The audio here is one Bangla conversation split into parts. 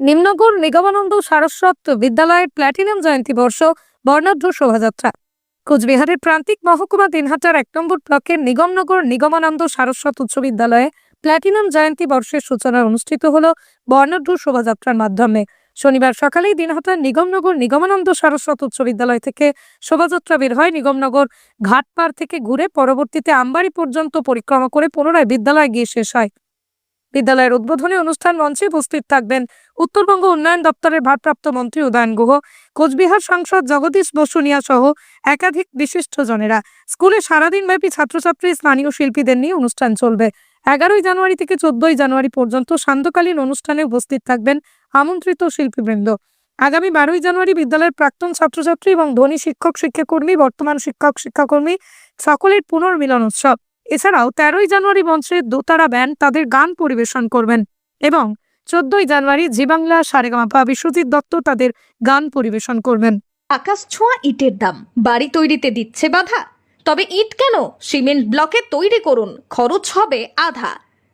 নিম্নগর নিগমানন্দ সারস্বত বিদ্যালয়ের প্ল্যাটিনাম জয়ন্তী বর্ষ, বর্ণাঢ্য শোভাযাত্রা। কোচবিহারের প্রান্তিক মহকুমা দিনহাটার এক নম্বর ব্লকের নিগমনগর নিগমানন্দ সারস্বত উচ্চ বিদ্যালয়ে প্ল্যাটিনাম জয়ন্তী বর্ষের সূচনা অনুষ্ঠিত হল বর্ণাঢ্য শোভাযাত্রার মাধ্যমে। শনিবার সকালেই দিনহাটার নিগমনগর নিগমানন্দ সারস্বত উচ্চ বিদ্যালয় থেকে শোভাযাত্রা বের হয় নিগমনগর ঘাটপাড় থেকে ঘুরে পরবর্তীতে আমবাড়ি পর্যন্ত পরিক্রমা করে পুনরায় বিদ্যালয়ে গিয়ে শেষ হয়। বিদ্যালয়ের উদ্বোধনী অনুষ্ঠান মঞ্চে উপস্থিত থাকবেন উত্তরবঙ্গ উন্নয়ন দপ্তরের ভারপ্রাপ্ত মন্ত্রী উদয়ন গুহ, কোচবিহার সাংসদ জগদীশ বসুনিয়া সহ একাধিক বিশিষ্টজনেরা স্কুলে সারাদিন ব্যাপী ছাত্রছাত্রী, স্থানীয় শিল্পীদের নিয়ে অনুষ্ঠান চলবে। এগারোই জানুয়ারি থেকে চোদ্দই জানুয়ারি পর্যন্ত সান্ধ্যকালীন অনুষ্ঠানে উপস্থিত থাকবেন আমন্ত্রিত শিল্পীবৃন্দ। আগামী বারোই জানুয়ারি বিদ্যালয়ের প্রাক্তন ছাত্রছাত্রী এবং ধনী শিক্ষক, শিক্ষাকর্মী, বর্তমান শিক্ষক, শিক্ষাকর্মী, সকলের পুনর্মিলন উৎসব। এছাড়াও তেরোই জানুয়ারি মঞ্চে দোতারা ব্যান্ড তাদের গান পরিবেশন করবেন এবং চোদ্দই জানুয়ারি জি বাংলা, সারেগামাপা, বিশ্বজিৎ দত্ত তাদের গান পরিবেশন করবেন। আকাশ ছোঁয়া ইটের দাম, বাড়ি তৈরিতে দিচ্ছে বাধা। তবে ইট কেন? সিমেন্ট ব্লকে তৈরি করুন, খরচ হবে আধা।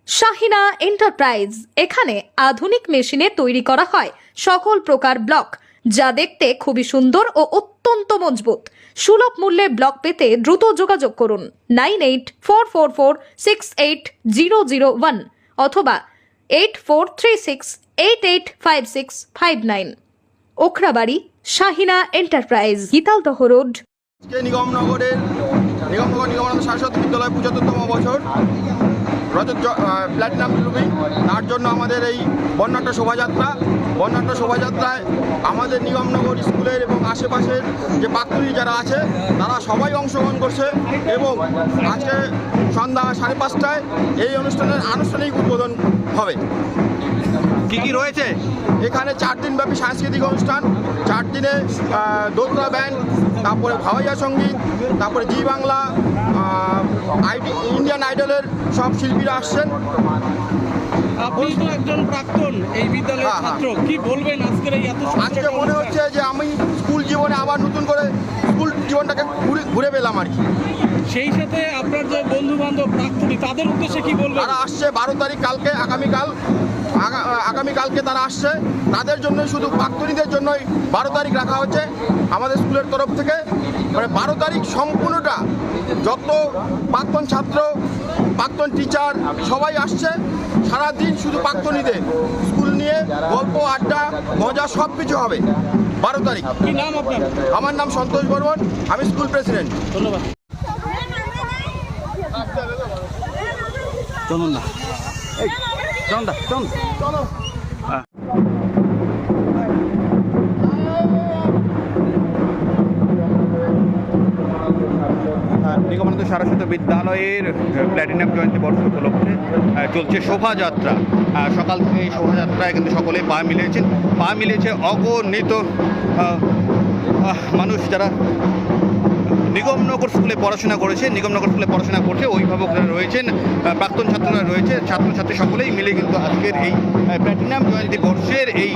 শাহিনা এন্টারপ্রাইজ, এখানে আধুনিক মেশিনে তৈরি করা হয় সকল প্রকার ব্লক। যা দেখতে খুবই সুন্দর ও অত্যন্ত মজবুত। সুলভ মূল্যে ব্লক পেতে দ্রুত যোগাযোগ করুন nine eight four four four six eight zero zero one অথবা eight four three six eight eight five six five nine. Okhrabari, Shahina enterprise, Gitaldaha road. নিগমনগরের, Nigamnagar Nigamananda Saraswati বিদ্যালয় পঁচাত্তরতম বছর। রজত প্ল্যাটিনাম জুবলি তার জন্য আমাদের এই বর্ণাঢ্য শোভাযাত্রা, বর্ণাঢ্য শোভাযাত্রায় আমাদের নিগমনগর স্কুলের এবং আশেপাশের যে প্রাক্তনী যারা আছে, তারা সবাই অংশগ্রহণ করছে এবং আজকে সন্ধ্যা সাড়ে পাঁচটায় এই অনুষ্ঠানের আনুষ্ঠানিক উদ্বোধন হবে। কি কি রয়েছে? এখানে চার দিন ব্যাপী সাংস্কৃতিক অনুষ্ঠান চার দিনে দোতরা ব্যান্ড তারপরে ভাওয়াইয়া সংগীত তারপরে জি বাংলা আইডি ইন্ডিয়ান আইডলের সব শিল্পীরা আসছেন। আপনি তো একজন প্রাক্তন এই বিদ্যালয়ের হ্যাঁ, হ্যাঁ। ছাত্র। কি বলবেন আজকের এই এত আজকে মনে হচ্ছে যে আমি স্কুল জীবনে আবার নতুন করে স্কুল জীবনটাকে ঘুরে ঘুরে পেলাম আর কি। সেই সাথে আপনার যে বন্ধু বান্ধব প্রাক্তনী তাদের উদ্দেশ্যে কি বলবেন? তারা আসছে বারো তারিখ কালকে আগামীকাল আগা- আগামীকালকে তারা আসছে। তাদের জন্য শুধু প্রাক্তনীদের জন্যই বারো তারিখ রাখা হচ্ছে আমাদের স্কুলের তরফ থেকে। মানে বারো তারিখ সম্পূর্ণটা যত প্রাক্তন ছাত্র প্রাক্তন টিচার সবাই আসছে। সারাদিন শুধু প্রাক্তনীদের স্কুল নিয়ে গল্প আড্ডা মজা সব কিছু হবে বারো তারিখ। কি নাম আপনার? আমার নাম সন্তোষ বর্মন আমি স্কুল প্রেসিডেন্ট। ধন্যবাদ। চলুন না। এই, চলুন দা চলুন। নিগমানন্দ সারস্বত বিদ্যালয়ের প্ল্যাটিনাম জয়ন্তী বর্ষ উপলক্ষে চলছে শোভাযাত্রা। সকাল থেকে এই শোভাযাত্রায় কিন্তু সকলে পা মিলিয়েছেন। পা মিলিয়েছে অগণিত মানুষ যারা নিগমনগর স্কুলে পড়াশোনা করেছে, নিগমনগর স্কুলে পড়াশোনা করছে, অভিভাবকরা রয়েছেন প্রাক্তন ছাত্ররা রয়েছে, ছাত্রছাত্রী সকলেই মিলে কিন্তু আজকের এই প্ল্যাটিনাম জয়ন্তী বর্ষের এই